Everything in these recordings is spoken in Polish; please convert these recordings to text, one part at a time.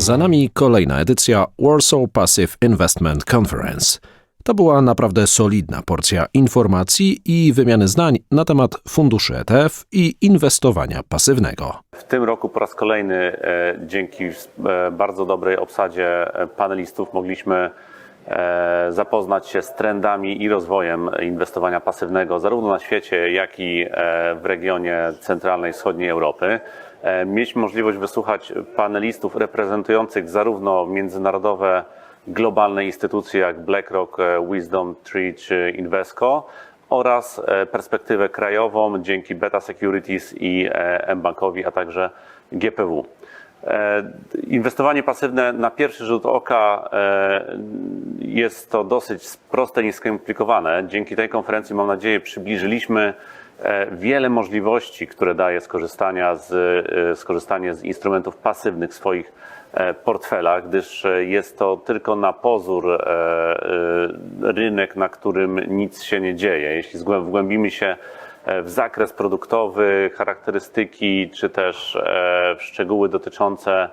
Za nami kolejna edycja Warsaw Passive Investment Conference. To była naprawdę solidna porcja informacji i wymiany zdań na temat funduszy ETF i inwestowania pasywnego. W tym roku po raz kolejny e, dzięki e, bardzo dobrej obsadzie e, panelistów mogliśmy zapoznać się z trendami i rozwojem inwestowania pasywnego zarówno na świecie, jak i e, w regionie centralnej i wschodniej Europy. E, Mieliśmy możliwość wysłuchać panelistów reprezentujących zarówno międzynarodowe, globalne instytucje jak BlackRock, e, Wisdom Tree czy Invesco oraz e, perspektywę krajową dzięki Beta Securities i e, mBankowi, a także GPW. E, Inwestowanie pasywne na pierwszy rzut oka e, jest to dosyć proste, nieskomplikowane. Dzięki tej konferencji, mam nadzieję, przybliżyliśmy e, wiele możliwości, które daje skorzystania z, skorzystanie z instrumentów pasywnych w swoich portfelach, gdyż jest to tylko na pozór rynek, na którym nic się nie dzieje. Jeśli wgłębimy się w zakres produktowy, charakterystyki, czy też e, w szczegóły dotyczące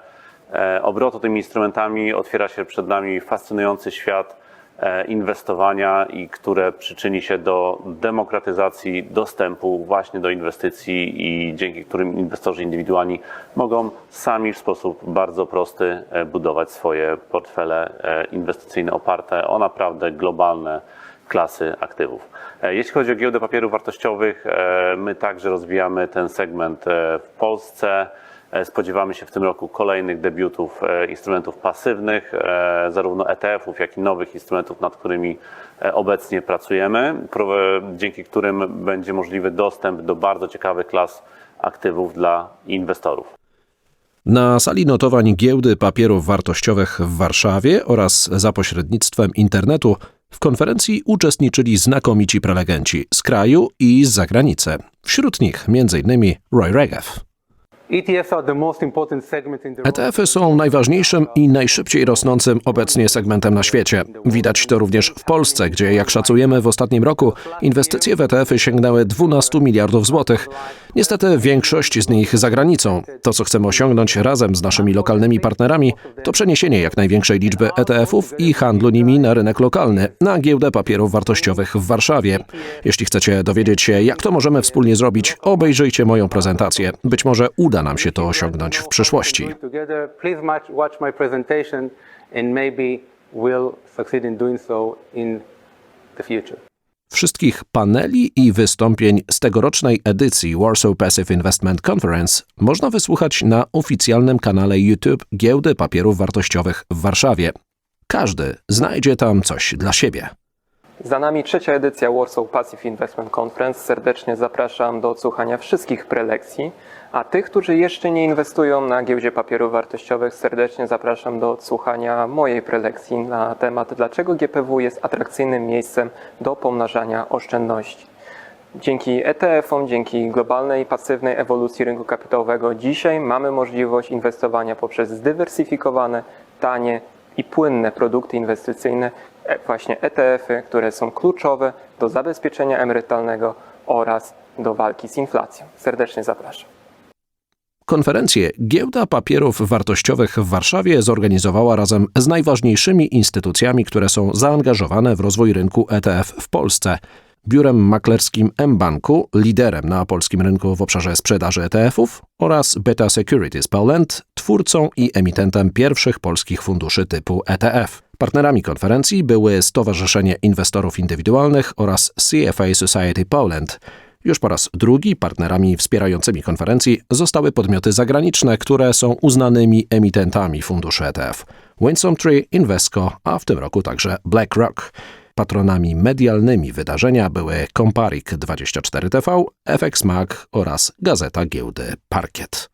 e, obrotu tymi instrumentami, otwiera się przed nami fascynujący świat e, inwestowania i które przyczyni się do demokratyzacji dostępu właśnie do inwestycji i dzięki którym inwestorzy indywidualni mogą sami w sposób bardzo prosty e, budować swoje portfele e, inwestycyjne oparte o naprawdę globalne klasy aktywów. E, Jeśli chodzi o giełdę papierów wartościowych, e, my także rozwijamy ten segment e, w Polsce. Spodziewamy się w tym roku kolejnych debiutów instrumentów pasywnych, zarówno ETF-ów, jak i nowych instrumentów, nad którymi obecnie pracujemy, dzięki którym będzie możliwy dostęp do bardzo ciekawych klas aktywów dla inwestorów. Na sali notowań giełdy papierów wartościowych w Warszawie oraz za pośrednictwem internetu w konferencji uczestniczyli znakomici prelegenci z kraju i z zagranicy. Wśród nich m.in. Roy Regev. ETF-y są najważniejszym i najszybciej rosnącym obecnie segmentem na świecie. Widać to również w Polsce, gdzie, jak szacujemy, w ostatnim roku inwestycje w ETF-y sięgnęły 12 miliardów złotych. Niestety większość z nich za granicą. To, co chcemy osiągnąć razem z naszymi lokalnymi partnerami, to przeniesienie jak największej liczby ETF-ów i handlu nimi na rynek lokalny, na giełdę papierów wartościowych w Warszawie. Jeśli chcecie dowiedzieć się, jak to możemy wspólnie zrobić, obejrzyjcie moją prezentację. Być może uda nam się to osiągnąć w przyszłości. and maybe succeed in doing so in the future. Wszystkich paneli i wystąpień z tegorocznej edycji Warsaw Passive Investment Conference można wysłuchać na oficjalnym kanale YouTube Giełdy Papierów Wartościowych w Warszawie. Każdy znajdzie tam coś dla siebie. Za nami trzecia edycja Warsaw Passive Investment Conference. Serdecznie zapraszam do odsłuchania wszystkich prelekcji, a tych, którzy jeszcze nie inwestują na giełdzie papierów wartościowych, serdecznie zapraszam do odsłuchania mojej prelekcji na temat, dlaczego GPW jest atrakcyjnym miejscem do pomnażania oszczędności. Dzięki ETF-om, dzięki globalnej pasywnej ewolucji rynku kapitałowego dzisiaj mamy możliwość inwestowania poprzez zdywersyfikowane, tanie i płynne produkty inwestycyjne, właśnie ETF-y, które są kluczowe do zabezpieczenia emerytalnego oraz do walki z inflacją. Serdecznie zapraszam. Konferencję Giełda Papierów Wartościowych w Warszawie zorganizowała razem z najważniejszymi instytucjami, które są zaangażowane w rozwój rynku ETF w Polsce. Biurem maklerskim mBanku, liderem na polskim rynku w obszarze sprzedaży ETF-ów oraz Beta Securities Poland, twórcą i emitentem pierwszych polskich funduszy typu ETF. Partnerami konferencji były Stowarzyszenie Inwestorów Indywidualnych oraz CFA Society Poland. Już po raz drugi partnerami wspierającymi konferencji zostały podmioty zagraniczne, które są uznanymi emitentami funduszy ETF. Winsome Tree, Invesco, a w tym roku także BlackRock. Patronami medialnymi wydarzenia były Comparik24TV, FX Mag oraz Gazeta Giełdy Parkiet.